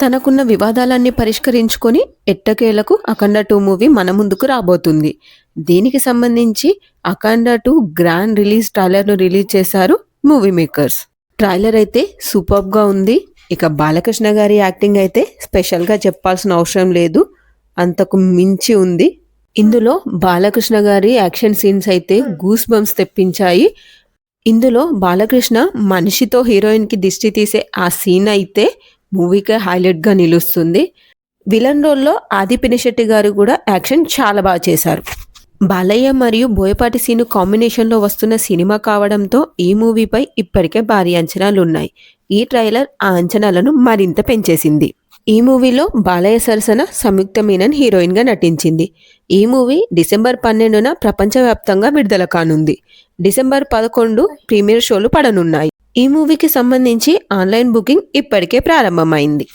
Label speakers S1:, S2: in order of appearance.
S1: తనకున్న వివాదాలన్నీ పరిష్కరించుకొని ఎట్టకేలకు అఖండ two movie మన ముందుకు రాబోతుంది. దీనికి సంబంధించి అఖండ టూ గ్రాండ్ రిలీజ్ ట్రైలర్ను రిలీజ్ చేశారు మూవీ మేకర్స్. ట్రైలర్ అయితే సూపర్గా ఉంది. ఇక బాలకృష్ణ గారి యాక్టింగ్ అయితే స్పెషల్గా చెప్పాల్సిన అవసరం లేదు. అంతకు మించి ఉంది. ఇందులో బాలకృష్ణ గారి యాక్షన్ సీన్స్ అయితే గూస్ బంప్స్ తెప్పించాయి. ఇందులో బాలకృష్ణ మనిషితో హీరోయిన్కి దిష్టి తీసే ఆ సీన్ అయితే మూవీకే హైలైట్గా నిలుస్తుంది. విలన్ రోల్లో ఆది పినిశెట్టి గారు కూడా యాక్షన్ చాలా బాగా చేశారు. బాలయ్య మరియు బోయపాటి సీను కాంబినేషన్లో వస్తున్న సినిమా కావడంతో ఈ మూవీపై ఇప్పటికే భారీ అంచనాలు ఉన్నాయి ఈ ట్రైలర్ ఆ అంచనాలను మరింత పెంచేసింది. ఈ మూవీలో బాలయ్య సరసన సంయుక్త మీనన్ హీరోయిన్గా నటించింది. ఈ మూవీ డిసెంబర్ పన్నెండున ప్రపంచవ్యాప్తంగా విడుదల కానుంది. డిసెంబర్ పదకొండు ప్రీమియర్ షోలు పడనున్నాయి. ఈ మూవీకి సంబంధించి ఆన్లైన్ బుకింగ్ ఇప్పటికే ప్రారంభమైంది.